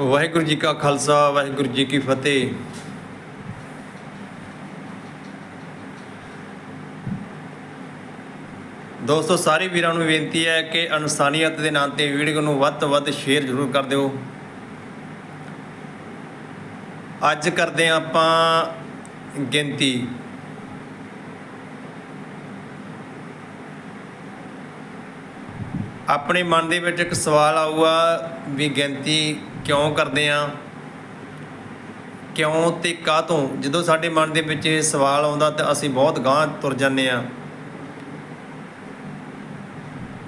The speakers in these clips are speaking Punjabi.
ਵਾਹਿਗੁਰੂ ਜੀ ਕਾ ਖਾਲਸਾ, ਵਾਹਿਗੁਰੂ ਜੀ ਕੀ ਫਤਿਹ। ਦੋਸਤੋ, ਸਾਰੇ ਵੀਰਾਂ ਨੂੰ ਬੇਨਤੀ ਹੈ ਕਿ ਇਨਸਾਨੀਅਤ ਦੇ ਨਾਂ ਤੇ ਵੀਡੀਓ ਨੂੰ ਵੱਧ ਤੋਂ ਵੱਧ ਸ਼ੇਅਰ ਜ਼ਰੂਰ ਕਰ ਦਿਓ। ਅੱਜ ਕਰਦੇ ਹਾਂ ਆਪਾਂ ਗਿਣਤੀ। ਆਪਣੇ ਮਨ ਦੇ ਵਿੱਚ ਇੱਕ ਸਵਾਲ ਆਊਗਾ ਵੀ ਗਿਣਤੀ ਕਿਉਂ ਕਰਦੇ ਆ? ਕਿਉਂ ਤੇ ਕਾਹਤੋਂ ਜਦੋਂ ਸਾਡੇ ਮਨ ਦੇ ਵਿੱਚ ਇਹ ਸਵਾਲ ਆਉਂਦਾ ਤਾਂ ਅਸੀਂ ਬਹੁਤ ਗਾਂਹ ਤੁਰ ਜਾਂਦੇ ਆ।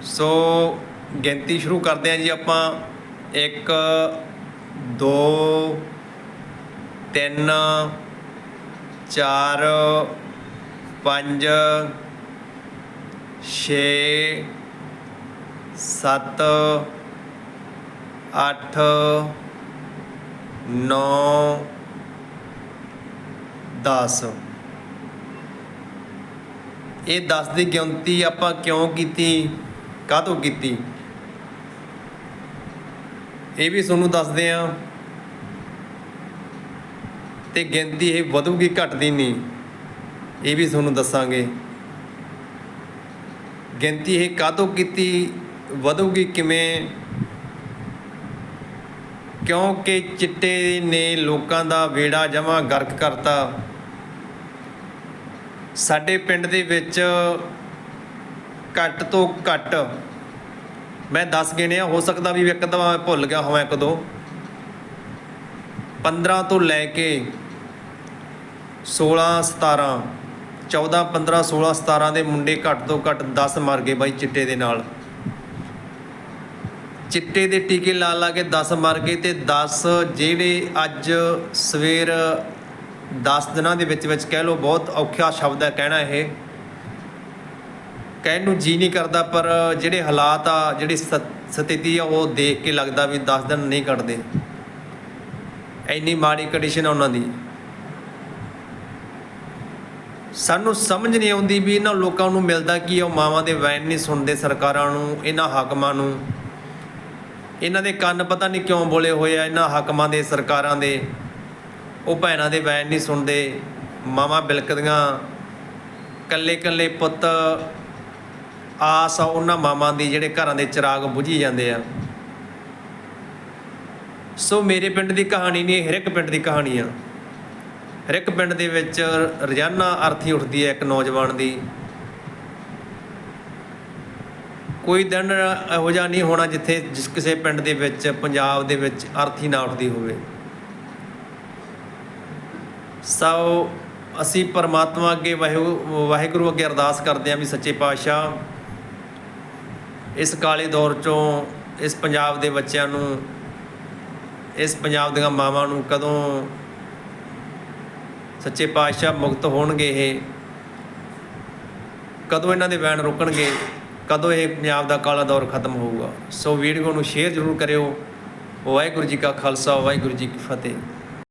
ਸੋ ਗਿਣਤੀ ਸ਼ੁਰੂ ਕਰਦੇ ਆ ਜੀ ਆਪਾਂ। 1 2 3 4 5 6 ਸੱਤ ਅੱਠ, ਨੌ, ਦਸ। ਇਹ 10 ਦੀ ਗਿਣਤੀ ਆਪਾਂ ਕਿਉਂ ਕੀਤੀ? ਕਾਹਤੋਂ ਕੀਤੀ? ਇਹ ਵੀ ਤੁਹਾਨੂੰ ਦੱਸਦੇ ਆ ਤੇ ਗਿਣਤੀ ਇਹ ਵਧੂਗੀ, ਘਟਦੀ ਨਹੀਂ। ਇਹ ਵੀ ਤੁਹਾਨੂੰ ਦੱਸਾਂਗੇ। ਗਿਣਤੀ ਇਹ ਕਾਹਤੋਂ ਕੀਤੀ? ਵਧੂਗੀ ਕਿਵੇਂ? ਕਿਉਂਕਿ ਚਿੱਟੇ ਨੇ ਲੋਕਾਂ ਦਾ ਵੇੜਾ ਜਮਾ ਗਰਕ ਕਰਤਾ। ਸਾਡੇ ਪਿੰਡ ਦੇ ਵਿੱਚ ਘੱਟ ਤੋਂ ਘੱਟ, ਮੈਂ 10 ਗਿਣਿਆ ਹੋ ਸਕਦਾ ਵੀ ਇੱਕ ਦਵਾ ਭੁੱਲ ਗਿਆ ਹੋਵਾਂ ਇੱਕ ਦੋ। 15 ਤੋਂ ਲੈ ਕੇ 16 17 14 15 16 17 ਦੇ ਮੁੰਡੇ ਘੱਟ ਤੋਂ ਘੱਟ 10 ਮਰ ਗਏ ਬਾਈ ਚਿੱਟੇ ਦੇ ਨਾਲ। ਚਿੱਟੇ ਦੇ ਟੀਕੇ ਲਾ ਲਾ ਕੇ 10 ਮਰ ਗਏ ਤੇ 10 ਜਿਹੜੇ ਅੱਜ ਸਵੇਰ 10 ਦਿਨਾਂ ਦੇ ਵਿੱਚ ਵਿੱਚ ਕਹਿ ਲਓ ਬਹੁਤ ਔਖਾ ਸ਼ਬਦ ਹੈ ਕਹਿਣਾ ਇਹ। ਕਹਿਣ ਨੂੰ ਜੀ ਨਹੀਂ ਕਰਦਾ ਪਰ ਜਿਹੜੇ ਹਾਲਾਤ ਆ, ਜਿਹੜੀ ਸਥ- ਸਥਿਤੀ ਆ, ਉਹ ਦੇਖ ਕੇ ਲੱਗਦਾ ਵੀ 10 ਦਿਨ ਨਹੀਂ ਕੱਢਦੇ। ਇੰਨੀ ਮਾੜੀ ਕੰਡੀਸ਼ਨ ਆ ਉਹਨਾਂ ਦੀ। ਸਾਨੂੰ ਸਮਝ ਨਹੀਂ ਆਉਂਦੀ ਵੀ ਇਹਨਾਂ ਲੋਕਾਂ ਨੂੰ ਮਿਲਦਾ ਕੀ ਆ, ਉਹ ਮਾਵਾਂ ਦੇ ਵੈਨ ਨਹੀਂ ਸੁਣਦੇ ਸਰਕਾਰਾਂ ਨੂੰ, ਇਹਨਾਂ ਹਾਕਮਾਂ ਨੂੰ। ਇਹਨਾਂ ਦੇ ਕੰਨ ਪਤਾ ਨਹੀਂ ਕਿਉਂ ਬੋਲੇ ਹੋਏ ਆ, ਇਹਨਾਂ ਹਾਕਮਾਂ ਦੇ, ਸਰਕਾਰਾਂ ਦੇ। ਉਹ ਭੈਣਾਂ ਦੇ ਵੈਨ ਨਹੀਂ ਸੁਣਦੇ। ਮਾਵਾਂ ਬਿਲਕਦੀਆਂ। ਕੱਲੇ ਕੱਲੇ ਪੁੱਤ, ਆਸ ਆ ਉਹਨਾਂ ਮਾਵਾਂ ਦੀ ਜਿਹੜੇ ਘਰਾਂ ਦੇ ਚਿਰਾਗ ਬੁਝੀ ਜਾਂਦੇ ਆ। ਸੋ ਮੇਰੇ ਪਿੰਡ ਦੀ ਕਹਾਣੀ ਨਹੀਂ ਹਰ ਇੱਕ ਪਿੰਡ ਦੀ ਕਹਾਣੀ ਆ। ਹਰ ਇੱਕ ਪਿੰਡ ਦੇ ਵਿੱਚ ਰੋਜ਼ਾਨਾ ਅਰਥੀ ਉੱਠਦੀ ਹੈ ਇੱਕ ਨੌਜਵਾਨ ਦੀ। ਕੋਈ ਦਿਨ ਇਹੋ ਜਿਹਾ ਨਹੀਂ ਹੋਣਾ ਜਿੱਥੇ ਜਿਸ ਕਿਸੇ ਪਿੰਡ ਦੇ ਵਿੱਚ, ਪੰਜਾਬ ਦੇ ਵਿੱਚ ਅਰਥੀ ਨਾ ਉੱਠਦੀ ਹੋਵੇ। ਸੋ ਅਸੀਂ ਪਰਮਾਤਮਾ ਅੱਗੇ ਵਾਹਿਗੁਰੂ ਵਾਹਿਗੁਰੂ ਅੱਗੇ ਅਰਦਾਸ ਕਰਦੇ ਹਾਂ ਵੀ ਸੱਚੇ ਪਾਤਸ਼ਾਹ, ਇਸ ਕਾਲੇ ਦੌਰ ਚੋਂ ਇਸ ਪੰਜਾਬ ਦੇ ਬੱਚਿਆਂ ਨੂੰ, ਇਸ ਪੰਜਾਬ ਦੀਆਂ ਮਾਵਾਂ ਨੂੰ ਕਦੋਂ ਸੱਚੇ ਪਾਤਸ਼ਾਹ ਮੁਕਤ ਹੋਣਗੇ ਇਹ, ਕਦੋਂ ਇਹਨਾਂ ਦੇ ਵੈਣ ਰੁਕਣਗੇ ਕਦੋਂ ਇਹ ਪੰਜਾਬ ਦਾ ਕਾਲਾ ਦੌਰ ਖਤਮ ਹੋਊਗਾ? ਸੋ ਵੀਡੀਓ ਨੂੰ ਸ਼ੇਅਰ ਜ਼ਰੂਰ ਕਰਿਓ। ਵਾਹਿਗੁਰੂ ਜੀ ਕਾ ਖਾਲਸਾ, ਵਾਹਿਗੁਰੂ ਜੀ ਕੀ ਫਤਿਹ।